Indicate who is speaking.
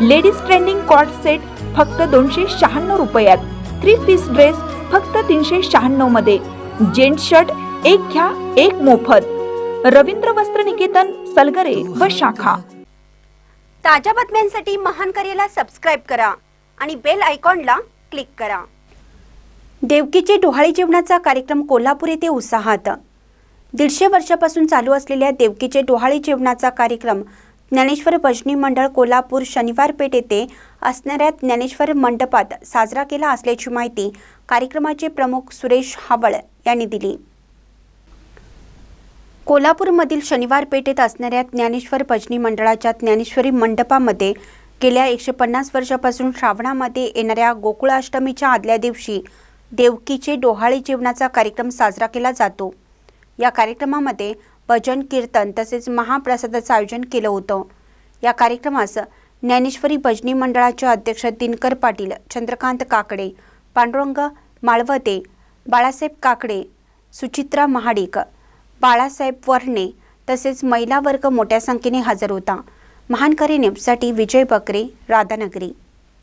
Speaker 1: Ladies trending coat set फक्त दोनशे शहाण्णव रुपयात. थ्री पीस ड्रेस फक्त तीनशे शहाण्णवमध्ये. जेंट्स शर्ट एक घ्या एक मोफत. रवींद्र वस्त्र निकेतन सलगरे व शाखा.
Speaker 2: ताज्या बातम्यांसाठी महान करेला सबस्क्राईब करा आणि बेल आयकॉनला क्लिक करा. देवकीचे डोहाळी जेवणाचा कार्यक्रम कोल्हापूर येथे उत्साहात. दीडशे वर्षापासून चालू असलेल्या देवकीचे डोहाळी जेवणाचा कार्यक्रम ज्ञानेश्वर भजनी मंडळ कोल्हापूर शनिवार पेठ येथे असणाऱ्या ज्ञानेश्वर मंडपात साजरा केला असल्याची माहिती कार्यक्रमाचे प्रमुख सुरेश हावळ यांनी दिली. कोल्हापूरमधील शनिवार पेठेत असणाऱ्या ज्ञानेश्वर भजनी मंडळाच्या ज्ञानेश्वरी मंडपामध्ये गेल्या एकशे पन्नास वर्षापासून श्रावणामध्ये येणाऱ्या गोकुळाष्टमीच्या आदल्या दिवशी देवकीचे डोहाळी जेवणाचा कार्यक्रम साजरा केला जातो. या कार्यक्रमामध्ये भजन कीर्तन तसेच महाप्रसादाचं आयोजन केलं होतं. या कार्यक्रमास ज्ञानेश्वरी भजनी मंडळाचे अध्यक्ष दिनकर पाटील चंद्रकांत काकडे पांडुरंग माळवते बाळासाहेब काकडे सुचित्रा महाडिक बाळासाहेब वर्णे तसेच महिला वर्ग मोठ्या संख्येने हजर होता. महानकरी नेमसाठी विजय बकरे राधानगरी.